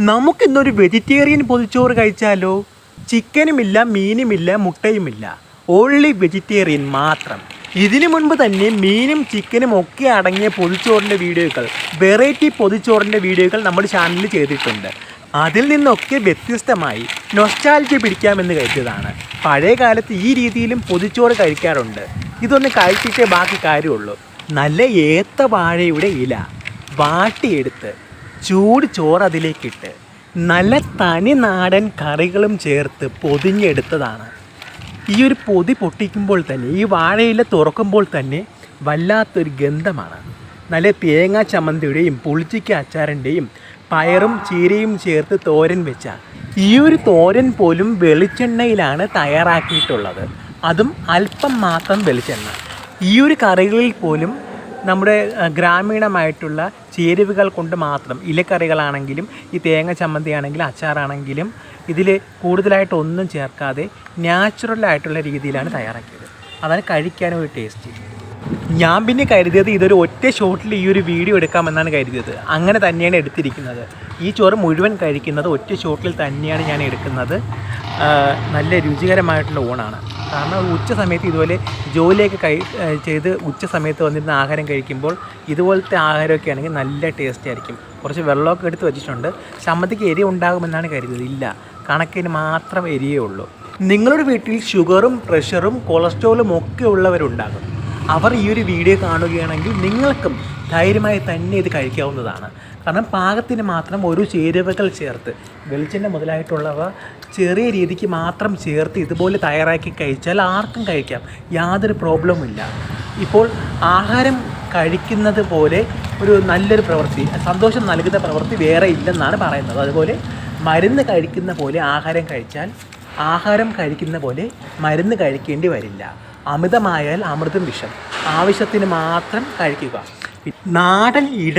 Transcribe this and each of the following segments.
നമുക്കിന്നൊരു വെജിറ്റേറിയൻ പൊതിച്ചോറ് കഴിച്ചാലോ? ചിക്കനുമില്ല മീനുമില്ല മുട്ടയുമില്ല. Only vegetarian മാത്രം. ഇതിനു മുൻപ് തന്നെ മീനും ചിക്കനും ഒക്കെ അടങ്ങിയ പൊതിച്ചോറിന്റെ വീഡിയോകൾ വെറൈറ്റി പൊതിച്ചോറിന്റെ വീഡിയോകൾ നമ്മുടെ ചാനലിൽ ചെയ്തിട്ടുണ്ട്. അതിൽ നിന്നൊക്കെ വ്യത്യസ്തമായി നൊസ്റ്റാലിറ്റി പിടിക്കാമെന്ന് കരുതിയതാണ്. പഴയ കാലത്ത് ഈ രീതിയിലും പൊതിച്ചോറ് കഴിക്കാറുണ്ട്. ഇതൊന്ന് കഴിച്ചിട്ടേ ബാക്കി കാര്യമുള്ളൂ. നല്ല ഏത്ത വാഴയുടെ ഇല വാട്ടിയെടുത്ത് ചൂട് ചോറ് അതിലേക്കിട്ട് നല്ല തനി നാടൻ കറികളും ചേർത്ത് പൊതിഞ്ഞെടുത്തതാണ്. ഈ ഒരു പൊതി പൊട്ടിക്കുമ്പോൾ തന്നെ ഈ വാഴയില തുറക്കുമ്പോൾ തന്നെ വല്ലാത്തൊരു ഗന്ധമാണ്. നല്ല തേങ്ങാ ചമ്മന്തിയുടെയും പുളിച്ചിക്ക അച്ചാറിന്റെയും പയറും ചീരയും ചേർത്ത് തോരൻ വെച്ച ഈ ഒരു തോരൻ പോലും വെളിച്ചെണ്ണയിലാണ് തയ്യാറാക്കിയിട്ടുള്ളത്. അതും അല്പം മാത്രം വെളിച്ചെണ്ണ. ഈ ഒരു കറികളിൽ പോലും നമ്മുടെ ഗ്രാമീണമായിട്ടുള്ള ചേരുവകൾ കൊണ്ട് മാത്രം ഇലക്കറികളാണെങ്കിലും ഈ തേങ്ങ ചമ്മന്തിയാണെങ്കിലും അച്ചാറാണെങ്കിലും ഇതിൽ കൂടുതലായിട്ട് ഒന്നും ചേർക്കാതെ നാച്ചുറലായിട്ടുള്ള രീതിയിലാണ് തയ്യാറാക്കിയത്. അതാണ് കഴിക്കാനും ഒരു ടേസ്റ്റ് ഞാൻ പിന്നെ കരുതിയത് ഇതൊരു ഒറ്റ ഷോട്ടിൽ ഈ ഒരു വീഡിയോ എടുക്കാമെന്നാണ് കരുതിയത്. അങ്ങനെ തന്നെയാണ് എടുത്തിരിക്കുന്നത്. ഈ ചോറ് മുഴുവൻ കഴിക്കുന്നത് ഒറ്റ ഷോട്ടിൽ തന്നെയാണ് ഞാൻ എടുക്കുന്നത്. നല്ല രുചികരമായിട്ടുള്ള ഊണാണ്. കാരണം ഉച്ച സമയത്ത് ഇതുപോലെ ജോലിയൊക്കെ കഴി ചെയ്ത് ഉച്ച സമയത്ത് വന്നിരുന്ന ആഹാരം കഴിക്കുമ്പോൾ ഇതുപോലത്തെ ആഹാരമൊക്കെ ആണെങ്കിൽ നല്ല ടേസ്റ്റ് ആയിരിക്കും. കുറച്ച് വെള്ളമൊക്കെ എടുത്ത് വെച്ചിട്ടുണ്ട്. ചമ്മന്തിക്ക് എരി ഉണ്ടാകുമെന്നാണ് കരുതുന്നത്. ഇല്ല. കണക്കിന് മാത്രം എരിയേ ഉള്ളൂ. നിങ്ങളുടെ വീട്ടിൽ ഷുഗറും പ്രഷറും കൊളസ്ട്രോളും ഒക്കെ ഉള്ളവരുണ്ടാകും. അവർ ഈ ഒരു വീഡിയോ കാണുകയാണെങ്കിൽ നിങ്ങൾക്കും ധൈര്യമായി തന്നെ ഇത് കഴിക്കാവുന്നതാണ്. കാരണം പാകത്തിന് മാത്രം ഒരു ചേരുവകൾ ചേർത്ത് വെളിച്ചെണ്ണ മുതലായിട്ടുള്ളവ ചെറിയ രീതിക്ക് മാത്രം ചേർത്ത് ഇതുപോലെ തയ്യാറാക്കി കഴിച്ചാൽ ആർക്കും കഴിക്കാം. യാതൊരു പ്രോബ്ലവും ഇല്ല. ഇപ്പോൾ ആഹാരം കഴിക്കുന്നത് പോലെ ഒരു നല്ലൊരു പ്രവൃത്തി സന്തോഷം നൽകുന്ന പ്രവൃത്തി വേറെ ഇല്ലെന്നാണ് പറയുന്നത്. അതുപോലെ മരുന്ന് കഴിക്കുന്ന പോലെ ആഹാരം കഴിച്ചാൽ ആഹാരം കഴിക്കുന്ന പോലെ മരുന്ന് കഴിക്കേണ്ടി വരില്ല. അമിതമായാൽ അമൃതം വിഷം. ആവശ്യത്തിന് മാത്രം കഴിക്കുക. നാടൻ ഇട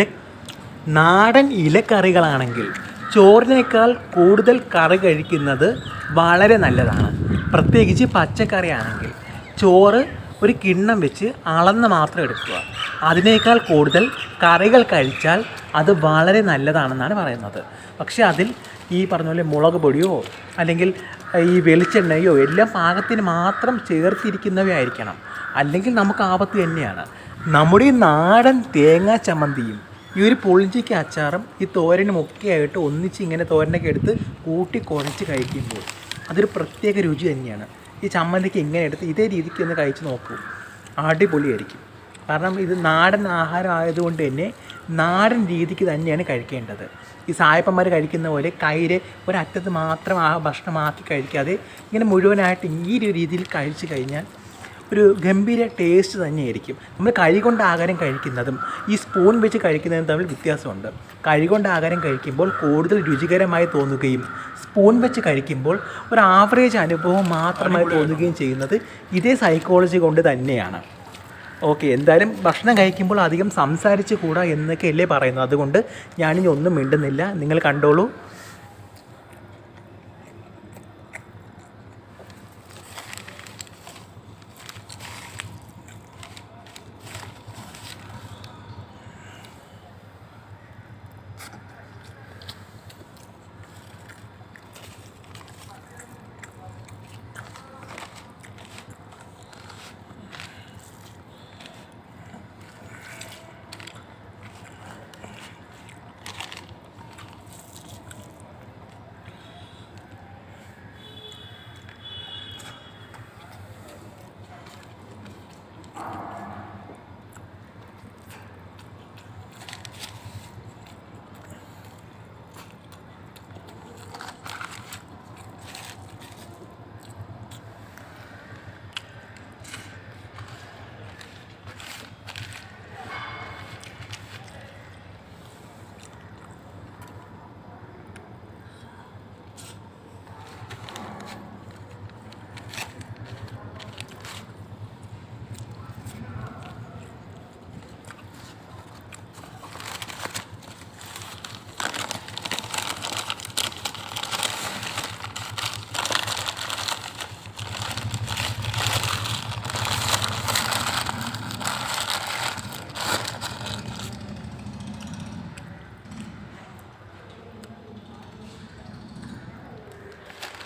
നാടൻ ഇലക്കറികളാണെങ്കിൽ ചോറിനേക്കാൾ കൂടുതൽ കറി കഴിക്കുന്നത് വളരെ നല്ലതാണ്. പ്രത്യേകിച്ച് പച്ചക്കറി ആണെങ്കിൽ ചോറ് ഒരു കിണ്ണം വെച്ച് അളന്ന് മാത്രം എടുക്കുക. അതിനേക്കാൾ കൂടുതൽ കറികൾ കഴിച്ചാൽ അത് വളരെ നല്ലതാണെന്നാണ് പറയുന്നത്. പക്ഷേ അതിൽ ഈ പറഞ്ഞ പോലെ മുളക് പൊടിയോ അല്ലെങ്കിൽ ഈ വെളിച്ചെണ്ണയോ എല്ലാം പാകത്തിന് മാത്രം ചേർത്തിരിക്കുന്നവയായിരിക്കണം. അല്ലെങ്കിൽ നമുക്ക് ആപത്ത് തന്നെയാണ്. നമ്മുടെ നാടൻ തേങ്ങാ ചമ്മന്തിയും ഈ ഒരു പുളിഞ്ചിക്ക് അച്ചാറും ഈ തോരനും ഒക്കെ ആയിട്ട് ഒന്നിച്ച് ഇങ്ങനെ തോരനൊക്കെ എടുത്ത് കൂട്ടി കുഴച്ച് കഴിക്കുമ്പോൾ അതൊരു പ്രത്യേക രുചി തന്നെയാണ്. ഈ ചമ്മന്തിക്ക് ഇങ്ങനെ എടുത്ത് ഇതേ രീതിക്ക് ഒന്ന് കഴിച്ച് നോക്കൂ. അടിപൊളിയായിരിക്കും. കാരണം ഇത് നാടൻ ആഹാരം ആയതുകൊണ്ട് തന്നെ നാടൻ രീതിക്ക് തന്നെയാണ് കഴിക്കേണ്ടത്. ഈ സായപ്പന്മാർ കഴിക്കുന്ന പോലെ കൈര് ഒരറ്റത്ത് മാത്രം ആ ഭക്ഷണമാക്കി കഴിക്കാതെ ഇങ്ങനെ മുഴുവനായിട്ട് ഈ ഒരു രീതിയിൽ കഴിച്ചു കഴിഞ്ഞാൽ ഒരു ഗംഭീര ടേസ്റ്റ് തന്നെയായിരിക്കും. നമ്മൾ കൈ കൊണ്ട് ആഹാരം കഴിക്കുന്നതും ഈ സ്പൂൺ വെച്ച് കഴിക്കുന്നതും തമ്മിൽ വ്യത്യാസമുണ്ട്. കൈ കൊണ്ട് ആഹാരം കഴിക്കുമ്പോൾ കൂടുതൽ രുചികരമായി തോന്നുകയും സ്പൂൺ വെച്ച് കഴിക്കുമ്പോൾ ഒരു ആവറേജ് അനുഭവം മാത്രമായി തോന്നുകയും ചെയ്യുന്നത് ഇതേ സൈക്കോളജി കൊണ്ട് തന്നെയാണ്. ഓക്കെ എന്തായാലും ഭക്ഷണം കഴിക്കുമ്പോൾ അധികം സംസാരിച്ച് കൂടാ എന്നൊക്കെ അല്ലേ പറയുന്നത്. അതുകൊണ്ട് ഞാനിനി ഒന്നും മിണ്ടുന്നില്ല. നിങ്ങൾ കണ്ടോളൂ.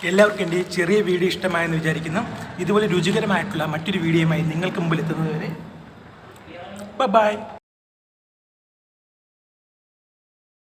എല്ലാവർക്കും എന്റെ ഈ ചെറിയ വീഡിയോ ഇഷ്ടമായെന്ന് വിചാരിക്കുന്നു. ഇതുപോലെ രുചികരമായിട്ടുള്ള മറ്റൊരു വീഡിയോയുമായി നിങ്ങൾക്ക് മുമ്പിൽ എത്തുന്നതുവരെ ബൈ